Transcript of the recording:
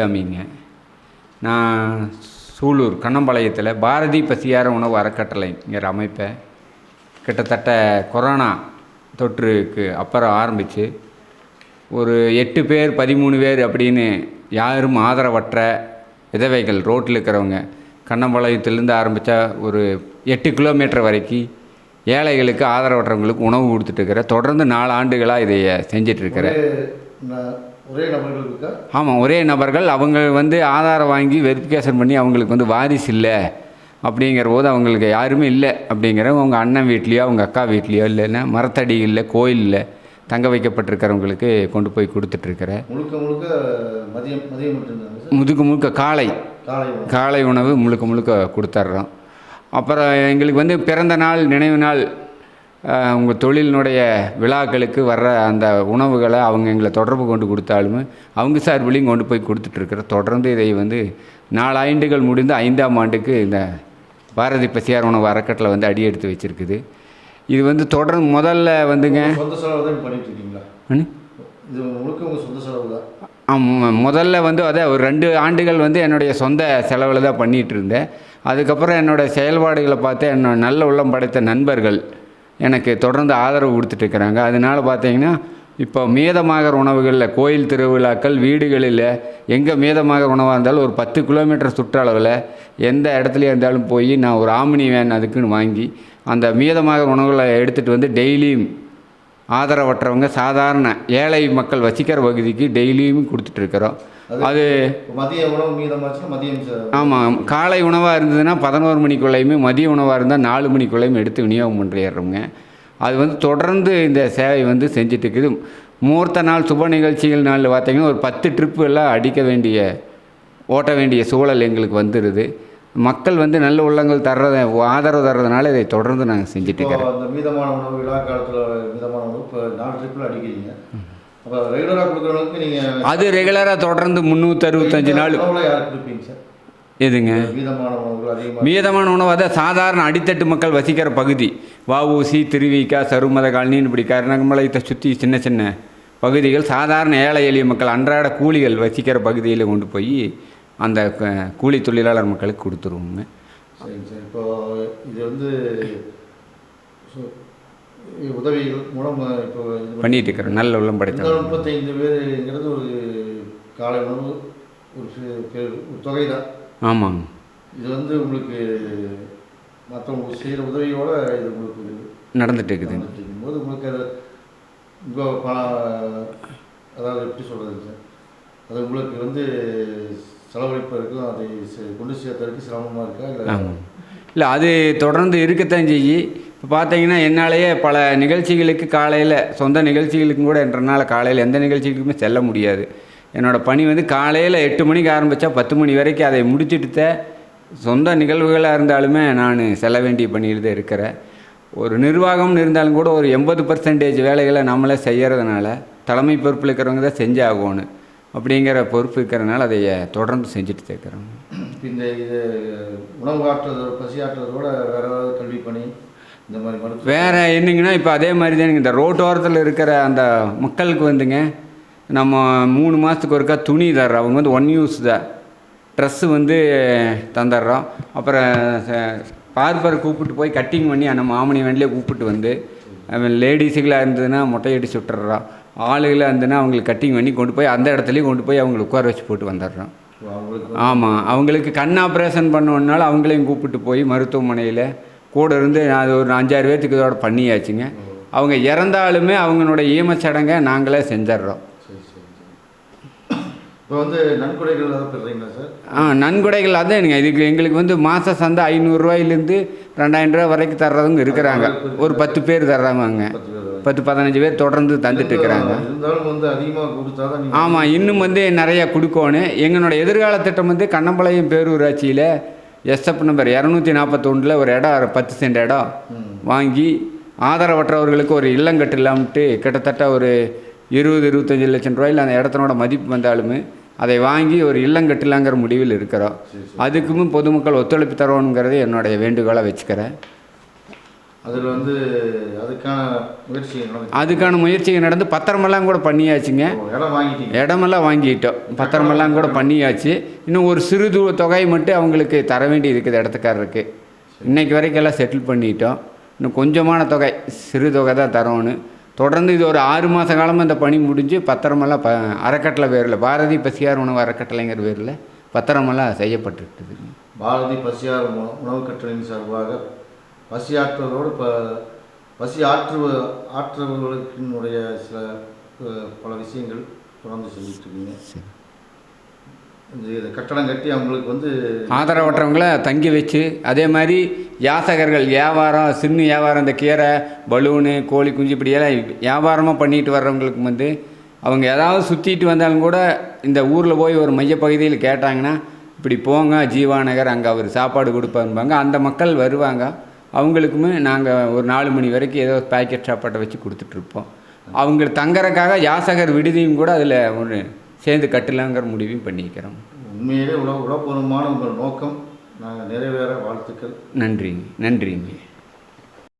சாமிங்க நான் சூலூர் கண்ணம்பாளையத்தில் பாரதி பசியார உணவு அறக்கட்டளைங்கிற அமைப்பை. கிட்டத்தட்ட கொரோனா தொற்றுக்கு அப்புறம் ஆரம்பித்து ஒரு எட்டு பேர் பதிமூணு பேர் அப்படின்னு யாரும் ஆதரவற்ற விதவைகள் ரோட்டில் இருக்கிறவங்க கண்ணம்பாளையத்துலேருந்து ஆரம்பித்தா ஒரு எட்டு கிலோமீட்டர் வரைக்கும் ஏழைகளுக்கு ஆதரவற்றவங்களுக்கு உணவு கொடுத்துட்டு தொடர்ந்து நாலு ஆண்டுகளாக இதை செஞ்சிட்ருக்கிறேன் ஒரே நபர்கள் இருக்கா? ஆமாம் ஒரே நபர்கள். அவங்க வந்து ஆதாரம் வாங்கி வெரிஃபிகேஷன் பண்ணி அவங்களுக்கு வந்து வாரிசு இல்லை. அப்படிங்கிற போது அவங்களுக்கு யாருமே இல்லை. அப்படிங்கிற அவங்க அண்ணன் வீட்லேயோ அவங்க அக்கா வீட்லேயோ இல்லைன்னா மரத்தடி இல்லை கோயிலில் தங்க வைக்கப்பட்டிருக்கிறவங்களுக்கு கொண்டு போய் கொடுத்துட்ருக்கிறேன் முழுக்க முழுக்க மதியம் மதியம் முதுக்கு முழுக்க காலை. காலை உணவு. முழுக்க முழுக்க கொடுத்துட்றோம் அப்புறம் எங்களுக்கு வந்து பிறந்த நாள் நினைவு நாள் உங்கள் தொழிலினுடைய விழாக்களுக்கு வர்ற அந்த உணவுகளை அவங்க எங்களை தொடர்பு கொண்டு கொடுத்தாலுமே அவங்க சார்பிலையும் கொண்டு போய் கொடுத்துட்ருக்குறோம். தொடர்ந்து இதை வந்து நாலு ஆண்டுகள் முடிந்து ஐந்தாம் ஆண்டுக்கு இந்த பாரதி பசியார் உணவு அறக்கட்டளை வந்து அடி எடுத்து வச்சுருக்குது. இது வந்து தொடர்ந்து முதல்ல வந்துங்க. ஆமாம் முதல்ல வந்து அதை ஒரு ரெண்டு ஆண்டுகள் வந்து என்னுடைய சொந்த செலவில் தான் பண்ணிகிட்டு இருந்தேன் அதுக்கப்புறம் என்னோட செயல்பாடுகளை பார்த்து என்னோட நல்ல உள்ளம் படைத்த நண்பர்கள் எனக்கு தொடர்ந்து ஆதரவு கொடுத்துட்டு இருக்கிறாங்க. பார்த்தீங்கன்னா இப்போ மீதமாகிற உணவுகளில் கோயில் திருவிழாக்கள் வீடுகளில் எங்கே மீதமாக உணவாக இருந்தாலும் ஒரு பத்து கிலோமீட்டர் சுற்றளவில் எந்த இடத்துலையே இருந்தாலும் போய் நான் ஒரு ஆமினி வேன் அதுக்குன்னு வாங்கி அந்த மீதமாக உணவுகளை எடுத்துகிட்டு வந்து டெய்லியும் ஆதரவற்றவங்க சாதாரண ஏழை மக்கள் வசிக்கிற பகுதிக்கு டெய்லியும் கொடுத்துட்ருக்குறோம் அது மதிய உணவு மீதமாச்சுன்னா மதியம் ஆமாம் காலை உணவாக இருந்ததுன்னா பதினோரு மணிக்குள்ளேயுமே மதிய உணவாக இருந்தால் நாலு மணிக்குள்ளேயும் எடுத்து விநியோகம் பண்ணிடுறோங்க அது வந்து தொடர்ந்து இந்த சேவை வந்து செஞ்சுட்டு இருக்குது முகூர்த்த நாள் சுப நிகழ்ச்சிகள் நாளில் பார்த்தீங்கன்னா ஒரு பத்து ட்ரிப்பு எல்லாம் அடிக்க வேண்டிய ஓட்ட வேண்டிய சூழல் எங்களுக்கு வந்துடுது மக்கள் வந்து நல்ல உள்ளங்கள் தர்றத ஆதரவு தர்றதுனால இதை தொடர்ந்து நாங்கள் செஞ்சுட்டு இருக்கிறோம் மீதமான உணவு விழா காலத்தில் மீதமான உணவு இப்போ நாலு ட்ரிப்பில் அடிக்கிறீங்க. அது ரெகுலராக தொடர்ந்து நாள். யாருக்கு கொடுப்பீங்க சார் எதுங்க? மீதமான உணவு அதான் சாதாரண அடித்தட்டு மக்கள் வசிக்கிற பகுதி. வஉசி திருவிக்கா சருமத காலனின்னு இப்படி கருணாமலையத்தை சுற்றி சின்ன சின்ன பகுதிகள். சாதாரண ஏழை எளிய மக்கள் அன்றாட கூலிகள் வசிக்கிற பகுதியில் கொண்டு போய் அந்த கூலி தொழிலாளர் மக்களுக்கு கொடுத்துருவோங்க இப்போ இது வந்து உதவிகள் மூலம் இப்போ பண்ணிட்டு இருக்கிறோம் நல்ல உள்ளம் படைத்தவங்க. முப்பத்தைந்து பேருங்கிறது ஒரு காலை உணவு ஒரு தொகை தான் ஆமாங்க. இது வந்து உங்களுக்கு மற்றவங்க செய்கிற உதவியோட இது உங்களுக்கு நடந்துட்டு இருக்குது இருக்கும்போது உங்களுக்கு அது உங்கள் அதாவது எப்படி சொல்கிறது சார்? அது உங்களுக்கு வந்து செலவழிப்பதற்கும் அதை கொண்டு சேர்த்ததற்கு சிரமமாக இருக்கா? இல்லை இல்லை அது தொடர்ந்து இருக்கத்தான் செய்யி இப்போ பார்த்தீங்கன்னா என்னாலேயே பல நிகழ்ச்சிகளுக்கு காலையில் சொந்த நிகழ்ச்சிகளுக்கும் கூட என்றனால காலையில் எந்த நிகழ்ச்சிகளுக்குமே செல்ல முடியாது. என்னோடய பணி வந்து காலையில் எட்டு மணிக்கு ஆரம்பித்தா பத்து மணி வரைக்கும் அதை முடிச்சுட்டு சொந்த நிகழ்வுகளாக இருந்தாலுமே நான் செல்ல வேண்டிய பணியில் தான் இருக்கிறேன். ஒரு நிர்வாகம்னு இருந்தாலும் கூட ஒரு எண்பது பர்சன்டேஜ் வேலைகளை நம்மளே செய்கிறதுனால தலைமை பொறுப்பில் இருக்கிறவங்க தான் செஞ்சாகணும் அப்படிங்கிற பொறுப்பு இருக்கிறதுனால அதை தொடர்ந்து செஞ்சுட்டு தான் இருக்கிறோம் இந்த இது உணவு ஆற்றுறது பசி ஆற்றுறதோட வேறு ஏதாவது கல்வி பணி? இந்த மாதிரி மருத்துவ வேற என்னங்கன்னா இப்போ அதே மாதிரி தான் இந்த ரோட்டோரத்தில் இருக்கிற அந்த மக்களுக்கு வந்துங்க நம்ம மூணு மாதத்துக்கு ஒருக்கா துணி தர்றோம். அவங்க வந்து ஒன் யூஸ் தான் ட்ரெஸ்ஸு வந்து தந்துடுறோம் அப்புறம் பார்பர் கூப்பிட்டு போய் கட்டிங் பண்ணி அந்த மாமணி வேண்டிலே கூப்பிட்டு வந்து லேடிஸுகளாக இருந்ததுன்னா மொட்டை அடிச்சு விட்டுறோம் ஆளுகளாக இருந்ததுன்னா அவங்களுக்கு கட்டிங் பண்ணி கொண்டு போய் அந்த இடத்துலையும் கொண்டு போய் அவங்களை உட்கார வச்சு போட்டு வந்துடுறோம் ஆமாம் அவங்களுக்கு கண் ஆப்ரேஷன் பண்ணணுன்னாலும் அவங்களையும் கூப்பிட்டு போய் மருத்துவமனையில் கூட இருந்து அது ஒரு அஞ்சாறு பேர்த்துக்கு இதோட பண்ணியாச்சுங்க. அவங்க இறந்தாலுமே அவங்களோட ஈமச்சடங்கை நாங்களே செஞ்சிடுறோம். நன்கொடைகள் ஆ நன்கொடைகள் அதானுங்க. இதுக்கு எங்களுக்கு வந்து மாத சந்தை ஐநூறுரூவாயிலேருந்து ரெண்டாயிரம் ரூபா வரைக்கும் தர்றவங்க இருக்கிறாங்க. ஒரு பத்து பேர் தர்றாங்க பத்து பதினஞ்சு பேர் தொடர்ந்து தந்துட்டு இருக்கிறாங்க. ஆமாம் இன்னும் வந்து நிறைய கொடுக்கணும். எங்களோட எதிர்கால திட்டம் வந்து கண்ணம்பாளையம் பேரூராட்சியில் எஸ்எப் நம்பர் இரநூத்தி நாற்பத்தொன்றில் ஒரு இடம் பத்து சென்ட் இடம் வாங்கி ஆதரவற்றவர்களுக்கு ஒரு இல்லங்கட்டு இல்லாமட்டு கிட்டத்தட்ட ஒரு இருபது இருபத்தஞ்சி லட்சம் ரூபாயில் அந்த இடத்தினோட மதிப்பு வந்தாலுமே அதை வாங்கி ஒரு இல்லங்கட்டிலாங்கிற முடிவில் இருக்கிறோம். அதுக்குமே பொதுமக்கள் ஒத்துழைப்பு தரணுங்கிறது என்னுடைய வேண்டுகோளாக வச்சுக்கிறேன். அதில் வந்து அதுக்கான முயற்சி அதுக்கான முயற்சிகள் நடந்து பத்திரமெல்லாம் கூட பண்ணியாச்சுங்க. இடம் வாங்கிட்டீங்க. இடமெல்லாம் வாங்கிட்டோம். பத்திரமெல்லாம் கூட பண்ணியாச்சு. இன்னும் ஒரு சிறு தொகை மட்டும் அவங்களுக்கு தர வேண்டி இருக்குது இடத்துக்காரருக்கு. இன்னைக்கு வரைக்கும் எல்லாம் செட்டில் பண்ணிட்டோம். இன்னும் கொஞ்சமான தொகை சிறு தொகை தான் தரோன்னு தொடர்ந்து இது ஒரு ஆறு மாத காலமாக இந்த பணி முடிஞ்சு பத்திரமெல்லாம் ப அறக்கட்டளை பேரில் பாரதி பசியார் உணவு அறக்கட்டளைங்கிற பேரில் பத்திரமெல்லாம் செய்யப்பட்டுருக்குதுங்க. பாரதி பசியார் உண- உணவு கட்டளையின் சார்பாக பசி ஆற்றுவதோடு இப்போ பசி ஆற்றுவ ஆற்றுவர்களுக்கினுடைய சில பல விஷயங்கள் தொடர்ந்து செஞ்சுட்டு இருக்கீங்க. இந்த இது கட்டடம் கட்டி அவங்களுக்கு வந்து ஆதரவற்றவங்கள தங்கி வச்சு அதே மாதிரி யாசகர்கள் வியாபாரம் சின்ன வியாபாரம் இந்த கீரை பலூனு கோழி குஞ்சு இப்படியெல்லாம் வியாபாரமாக பண்ணிட்டு வர்றவங்களுக்கு வந்து அவங்க ஏதாவது சுற்றிட்டு வந்தாலும் கூட இந்த ஊரில் போய் ஒரு மையப்பகுதியில் கேட்டாங்கன்னா இப்படி போங்க ஜீவாநகர் அங்கே அவர் சாப்பாடு கொடுப்பாருப்பாங்க அந்த மக்கள் வருவாங்க. அவங்களுக்குமே நாங்கள் ஒரு நாலு மணி வரைக்கும் ஏதோ பேக்கெட் சாப்பாட்டை வச்சு கொடுத்துட்ருப்போம். அவங்க தங்கறக்காக யாசகர் விடுதியும் கூட அதில் ஒன்று சேர்ந்து கட்டலாங்கிற முடிவையும் பண்ணிக்கிறோம். உண்மையிலே உணவு உணவுபூர்வமான உங்கள் நோக்கம். நாங்கள் நிறைவேற வாழ்த்துக்கள். நன்றிங்க. நன்றிங்க.